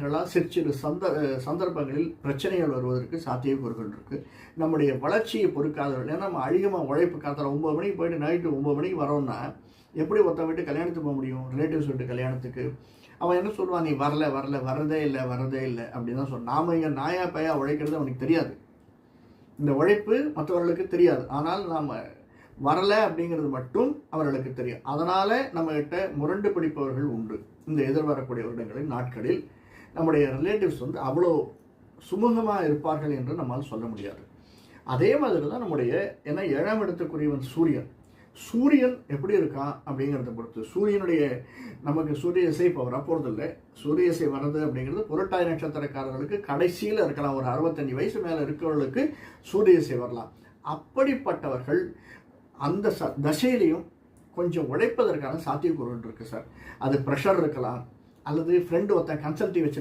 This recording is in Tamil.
களா சிற்சிறு சந்த சந்தர்ப்பங்களில் பிரச்சனைகள் வருவதற்கு சாத்தியக்கூறுகள் இருக்குது நம்முடைய வளர்ச்சியை பொறுக்காதவர்கள் ஏன்னா நம்ம அதிகமாக உழைப்பு காத்தால ஒம்பது மணிக்கு போயிட்டு நைட்டு ஒம்பது மணிக்கு வரோம்னா எப்படி ஒருத்த வீட்டு கல்யாணத்துக்கு போக முடியும்? ரிலேட்டிவ்ஸ் வீட்டு கல்யாணத்துக்கு. அவன் என்ன சொல்லுவான் நீ வரல வரல வரதே இல்லை வரதே இல்லை அப்படின்னு தான் சொல் நாம இங்கே நாயா பையா உழைக்கிறது அவனுக்கு தெரியாது. இந்த உழைப்பு மற்றவர்களுக்கு தெரியாது. ஆனால் நாம் வரல அப்படிங்கிறது மட்டும் அவர்களுக்கு தெரியும். அதனால் நம்மகிட்ட முரண்டு பிடிப்பவர்கள் உண்டு. இந்த எதிர்வரக்கூடிய வருடங்களில் நாட்களில் நம்முடைய ரிலேட்டிவ்ஸ் வந்து அவ்வளோ சுமூகமாக இருப்பார்கள் என்று நம்மால் சொல்ல முடியாது. அதே மாதிரி தான் நம்முடைய ஏன்னா ஏழாம் இடத்துக்குரியவன் சூரியன். சூரியன் எப்படி இருக்கான் அப்படிங்கிறத பொறுத்து சூரியனுடைய நமக்கு சூரிய இசை இப்போ வரப்போறதில்லை. இல்லை சூரிய இசை வர்றது அப்படிங்கிறது புரட்டாய் நட்சத்திரக்காரர்களுக்கு கடைசியில் இருக்கலாம். ஒரு அறுபத்தஞ்சு வயசு மேலே இருக்கிறவர்களுக்கு சூரிய இசை வரலாம். அப்படிப்பட்டவர்கள் அந்த ச தசையிலையும் கொஞ்சம் உழைப்பதற்கான சாத்தியக்கூறுகள் இருக்குது சார். அது ப்ரெஷர் இருக்கலாம். அல்லது ஃப்ரெண்டு ஒருத்தன் கன்சல்ட்டி வச்சு